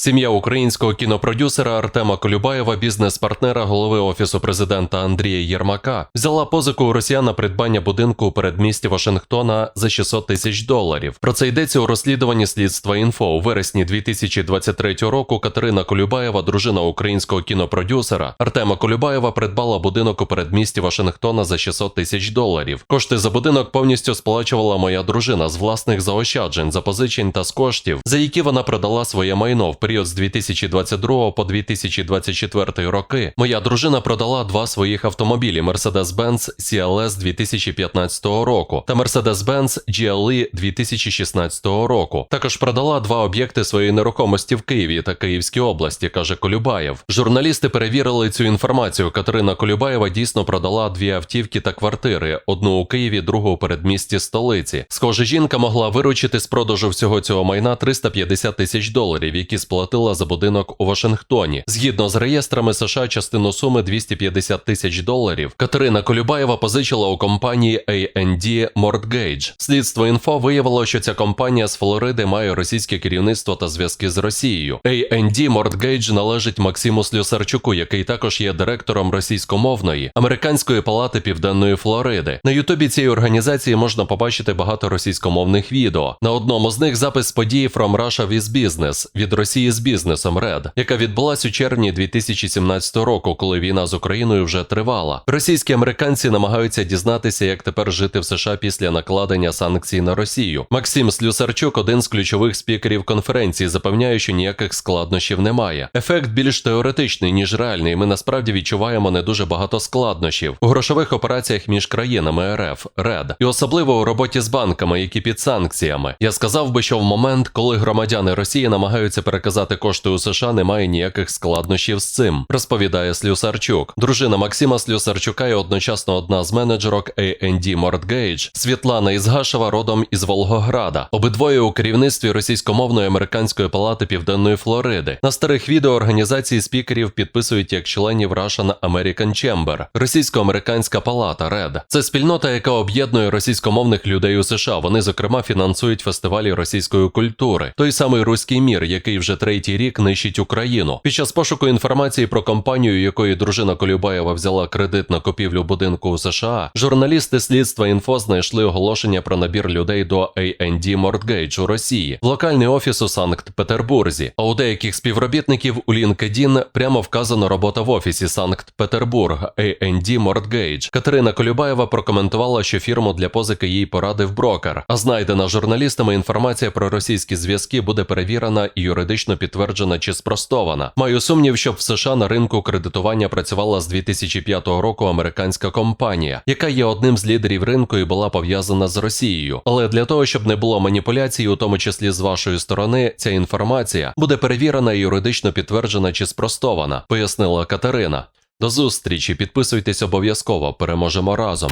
Сім'я українського кінопродюсера Артема Колюбаєва, бізнес-партнера голови офісу президента Андрія Єрмака, взяла позику у росіян на придбання будинку у передмісті Вашингтона за 600 тисяч доларів. Про це йдеться у розслідуванні слідства інфо. У вересні 2023 року Катерина Колюбаєва, дружина українського кінопродюсера Артема Колюбаєва, придбала будинок у передмісті Вашингтона за 600 тисяч доларів. Кошти за будинок повністю сплачувала моя дружина з власних заощаджень, запозичень та з коштів, за які вона продала своє майно в період з 2022 по 2024 роки. Моя дружина продала два своїх автомобілі Mercedes-Benz CLS 2015 року та Mercedes-Benz GLE 2016 року. Також продала два об'єкти своєї нерухомості в Києві та Київській області, каже Колюбаєв. Журналісти перевірили цю інформацію. Катерина Колюбаєва дійсно продала дві автівки та квартири: одну у Києві, другу у передмісті столиці. Схоже, жінка могла виручити з продажу всього цього майна 350 тисяч доларів, які сплатила за будинок у Вашингтоні. Згідно з реєстрами США, частину суми 250 тисяч доларів. Катерина Колюбаєва позичила у компанії A&D Mortgage. Слідство інфо виявило, що ця компанія з Флориди має російське керівництво та зв'язки з Росією. A&D Mortgage належить Максиму Слюсарчуку, який також є директором російськомовної американської палати Південної Флориди. На Ютубі цієї організації можна побачити багато російськомовних відео. На одному з них запис події From Russia with Business від Росії з бізнесом Red, яка відбулась у червні 2017 року, коли війна з Україною вже тривала. Російські американці намагаються дізнатися, як тепер жити в США після накладення санкцій на Росію. Максим Слюсарчук, один з ключових спікерів конференції, запевняє, що ніяких складнощів немає. Ефект більш теоретичний ніж реальний. Ми насправді відчуваємо не дуже багато складнощів у грошових операціях між країнами РФ РЕД, і особливо у роботі з банками, які під санкціями. Я сказав би, що в момент, коли громадяни Росії намагаються переказати кошти у США, немає ніяких складнощів з цим, розповідає Слюсарчук. Дружина Максима Слюсарчука і одночасно одна з менеджерок A&D Mortgage Світлана Ізгашева родом із Волгограда. Обидвоє у керівництві російськомовної американської палати Південної Флориди. На старих відео організації спікерів підписують як членів Russian American Chamber, російсько-американська палата RED. Це спільнота, яка об'єднує російськомовних людей у США. Вони, зокрема, фінансують фестивалі російської культури. Той самий руський мір, який вже третій рік нищить Україну. Під час пошуку інформації про компанію, якої дружина Колюбаєва взяла кредит на купівлю будинку у США, журналісти слідства інфо знайшли оголошення про набір людей до A&D Mortgage у Росії в локальний офіс у Санкт-Петербурзі. А у деяких співробітників у LinkedIn прямо вказано робота в офісі Санкт-Петербург A&D Mortgage. Катерина Колюбаєва прокоментувала, що фірму для позики їй порадив брокер. А знайдена журналістами інформація про російські зв'язки буде перевірена і юридично підтверджена чи спростована. Маю сумнів, щоб в США на ринку кредитування працювала з 2005 року американська компанія, яка є одним з лідерів ринку і була пов'язана з Росією. Але для того, щоб не було маніпуляцій, у тому числі з вашої сторони, ця інформація буде перевірена і юридично підтверджена чи спростована, пояснила Катерина. До зустрічі, підписуйтесь обов'язково, переможемо разом.